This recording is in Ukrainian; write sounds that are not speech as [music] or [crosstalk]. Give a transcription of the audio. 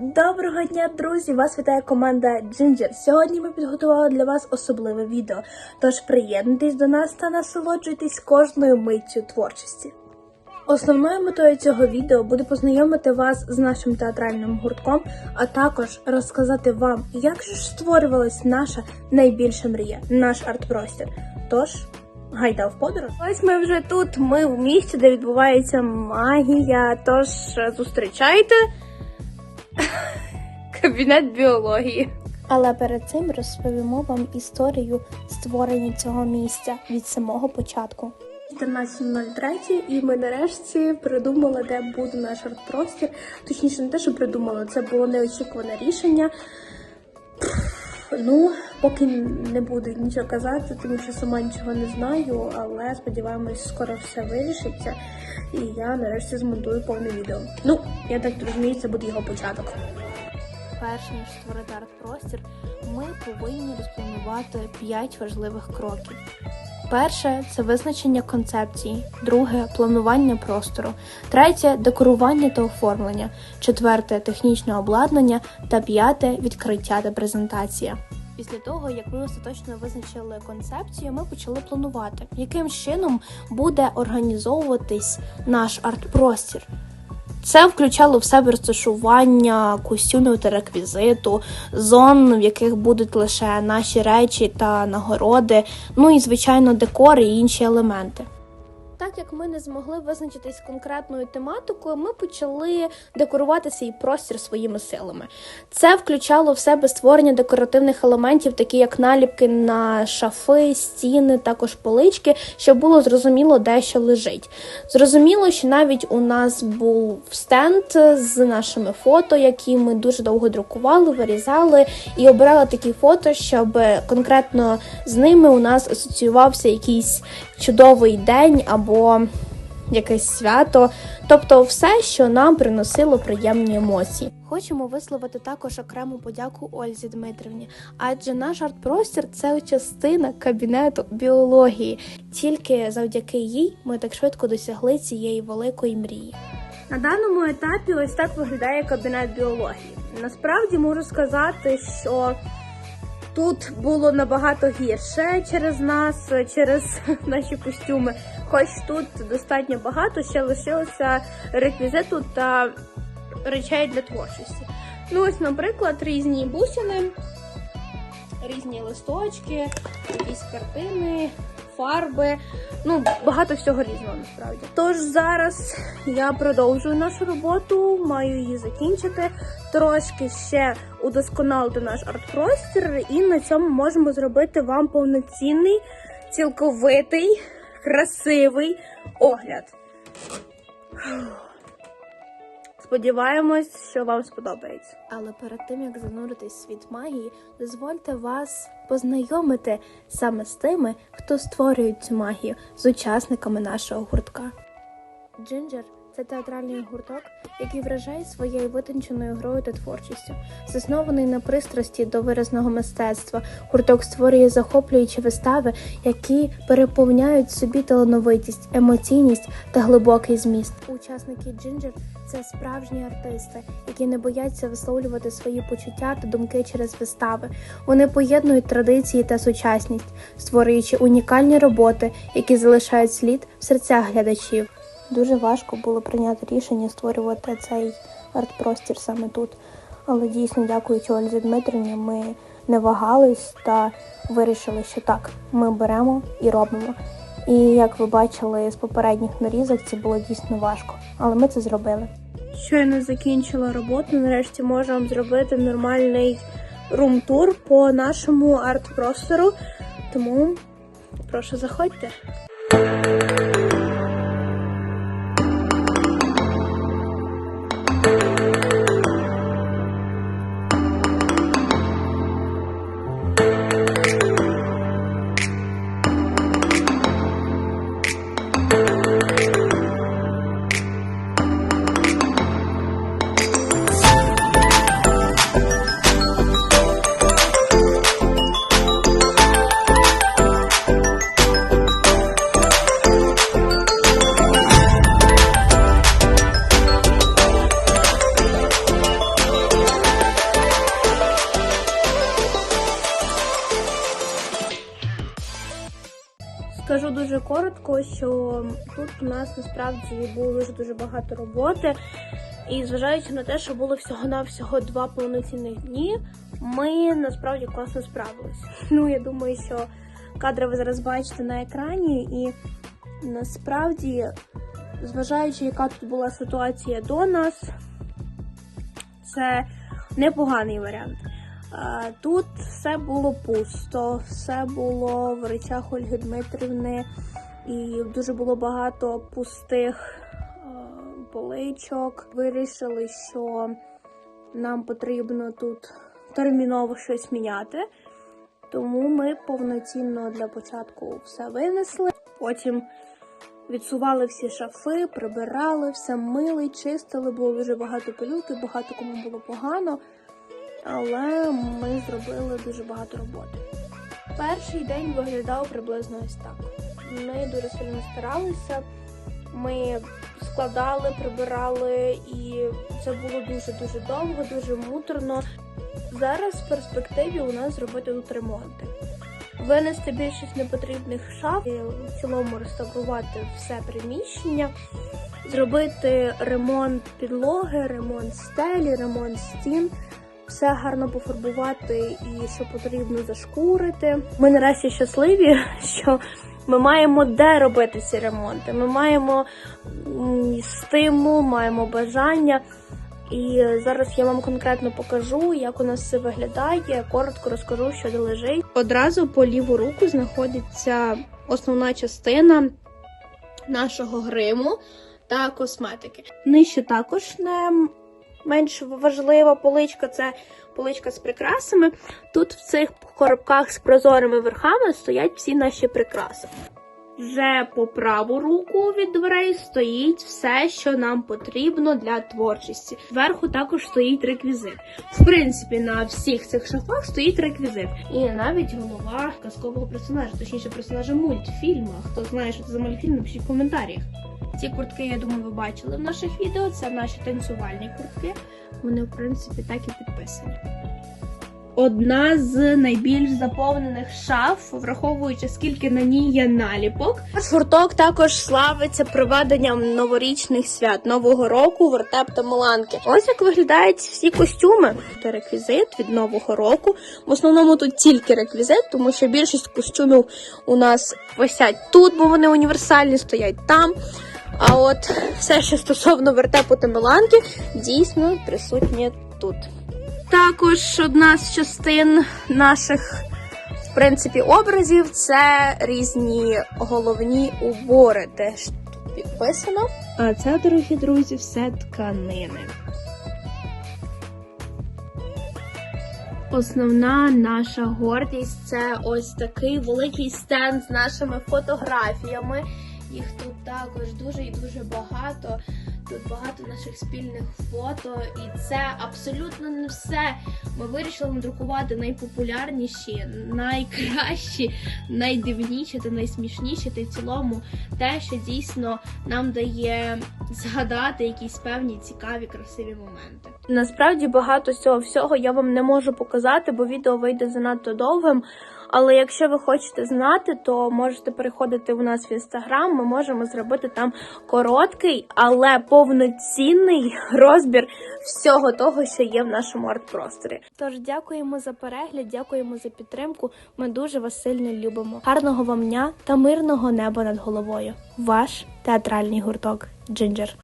Доброго дня, друзі! Вас вітає команда Ginger. Сьогодні ми підготували для вас особливе відео. Тож приєднуйтесь до нас та насолоджуйтесь кожною миттю творчості. Основною метою цього відео буде познайомити вас з нашим театральним гуртком, а також розказати вам, як же ж створювалась наша найбільша мрія, наш арт-простір. Тож, гайда в подорож. Ось ми вже тут. Ми в місті, де відбувається магія. Тож зустрічайте [laughs] кабінет біології. Але перед цим розповімо вам історію створення цього місця від самого початку. 14.03 і ми нарешті придумали, де буде наш арт-простір. Точніше, не те, що придумали, це було неочікуване рішення. Ну, поки не буду нічого казати, тому що сама нічого не знаю, але сподіваємось, скоро все вирішиться. І я нарешті змонтую повне відео. Ну, я так розумію, це буде його початок. Перш ніж створити арт-простір, ми повинні розпланувати 5 важливих кроків. Перше це визначення концепції, друге планування простору, третє декорування та оформлення, четверте технічне обладнання та п'яте відкриття та презентація. Після того, як ми остаточно визначили концепцію, ми почали планувати, яким чином буде організовуватись наш арт-простір. Це включало в себе розташування костюмів та реквізиту, зон, в яких будуть лише наші речі та нагороди, ну і звичайно декори і інші елементи. Так як ми не змогли визначитись конкретною тематикою, ми почали декорувати свій простір своїми силами. Це включало в себе створення декоративних елементів, такі як наліпки на шафи, стіни, також полички, щоб було зрозуміло, де що лежить. Зрозуміло, що навіть у нас був стенд з нашими фото, які ми дуже довго друкували, вирізали і обирали такі фото, щоб конкретно з ними у нас асоціювався якийсь чудовий день або якесь свято, тобто все, що нам приносило приємні емоції. Хочемо висловити також окрему подяку Ользі Дмитрівні, адже наш арт-простір це частина кабінету біології. Тільки завдяки їй ми так швидко досягли цієї великої мрії. На даному етапі ось так виглядає кабінет біології. Насправді можу сказати, що Тут було набагато гірше через нас, через [laughs] наші костюми. Хоч тут достатньо багато, ще лишилося реквізиту та речей для творчості. Ну, ось, наприклад, різні бусини, різні листочки, якісь картини, фарби. Ну, багато всього різного насправді. Тож зараз я продовжую нашу роботу, маю її закінчити, трошки ще удосконалити наш арт-простір, і на цьому можемо зробити вам повноцінний, цілковитий, красивий огляд. Сподіваємось, що вам сподобається. Але перед тим як зануритись в світ магії, дозвольте вас познайомити саме з тими, хто створює цю магію, з учасниками нашого гуртка. Джинджер це театральний гурток, який вражає своєю витонченою грою та творчістю. Заснований на пристрасті до виразного мистецтва, гурток створює захоплюючі вистави, які переповняють собі талановитість, емоційність та глибокий зміст. Учасники Джинджер це справжні артисти, які не бояться висловлювати свої почуття та думки через вистави. Вони поєднують традиції та сучасність, створюючи унікальні роботи, які залишають слід в серцях глядачів. Дуже важко було прийняти рішення створювати цей арт-простір саме тут. Але дійсно, дякуючи Ользі Дмитрівні, ми не вагались та вирішили, що так, ми беремо і робимо. І як ви бачили з попередніх нарізок, це було дійсно важко, але ми це зробили. Щойно закінчила роботу. Нарешті вам зробити нормальний рум-тур по нашому арт-простору. Тому прошу заходьте. Коротко, що тут у нас насправді було дуже дуже багато роботи. І зважаючи на те, що було всього-навсього два повноцінних дні, ми насправді класно справилися. [laughs] Ну, я думаю, що кадри ви зараз бачите на екрані, і насправді, зважаючи, яка тут була ситуація до нас, це непоганий варіант. Тут все було пусто, все було в речах Ольги Дмитрівни, і дуже було багато пустих поличок. Вирішили, що нам потрібно тут терміново щось міняти. Тому ми повноцінно для початку все винесли. Потім відсували всі шафи, прибирали, все мили, чистили. Було дуже багато пилюки, багато кому було погано. Але ми зробили дуже багато роботи. Перший день виглядав приблизно ось так. Ми дуже сильно старалися. Ми складали, прибирали, і це було дуже дуже довго, дуже муторно. Зараз в перспективі у нас зробити тут ремонти. Винести більшість непотрібних шаф, в цілому реставрувати все приміщення, зробити ремонт підлоги, ремонт стелі, ремонт стін, все гарно пофарбувати і що потрібно зашкурити. Ми нарешті щасливі, [laughs] що ми маємо де робити ці ремонти. Ми маємо стимул, маємо бажання. І зараз я вам конкретно покажу, як у нас все виглядає. Коротко розкажу, що де лежить. Одразу по ліву руку знаходиться основна частина нашого гриму та косметики. Нижче також не менш важлива поличка це поличка з прикрасами. Тут в цих коробках з прозорими верхами стоять всі наші прикраси. Вже по праву руку від дверей стоїть все, що нам потрібно для творчості. Зверху також стоїть реквізит. В принципі, на всіх цих шафах стоїть реквізит. І навіть голова казкового персонажа, точніше персонажа мультфільму. Хто знає, що це за мультфільм, напишіть в коментарях. Ці куртки, я думаю, ви бачили в наших відео. Це наші танцювальні куртки. Вони, в принципі, так і підписані. Одна з найбільш заповнених шаф, враховуючи скільки на ній є наліпок. Наш гурток також славиться проведенням новорічних свят нового року, вертеп та моланки. Ось як виглядають всі костюми. Це реквізит від нового року. В основному тут тільки реквізит, тому що більшість костюмів у нас висять тут, бо вони універсальні, стоять там. А от все, що стосовно вертепу та меланки, дійсно присутнє тут. Також одна з частин наших, в принципі, образів це різні головні убори. Теж тут підписано. А це, дорогі друзі, все тканини. Основна наша гордість це ось такий великий стенд з нашими фотографіями. Їх тут також дуже і дуже багато. Тут багато наших спільних фото, і це абсолютно не все. Ми вирішили надрукувати найпопулярніші, найкращі, найдивніші та найсмішніші, та й в цілому те, що дійсно нам дає згадати якісь певні цікаві, красиві моменти. Насправді багато цього всього я вам не можу показати, бо відео вийде занадто довгим. Але якщо ви хочете знати, то можете переходити у нас в інстаграм. Ми можемо зробити там короткий, але повноцінний розбір всього того, що є в нашому арт-просторі. Тож дякуємо за перегляд, дякуємо за підтримку. Ми дуже вас сильно любимо. Гарного вам дня та мирного неба над головою. Ваш театральний гурток Джинджер.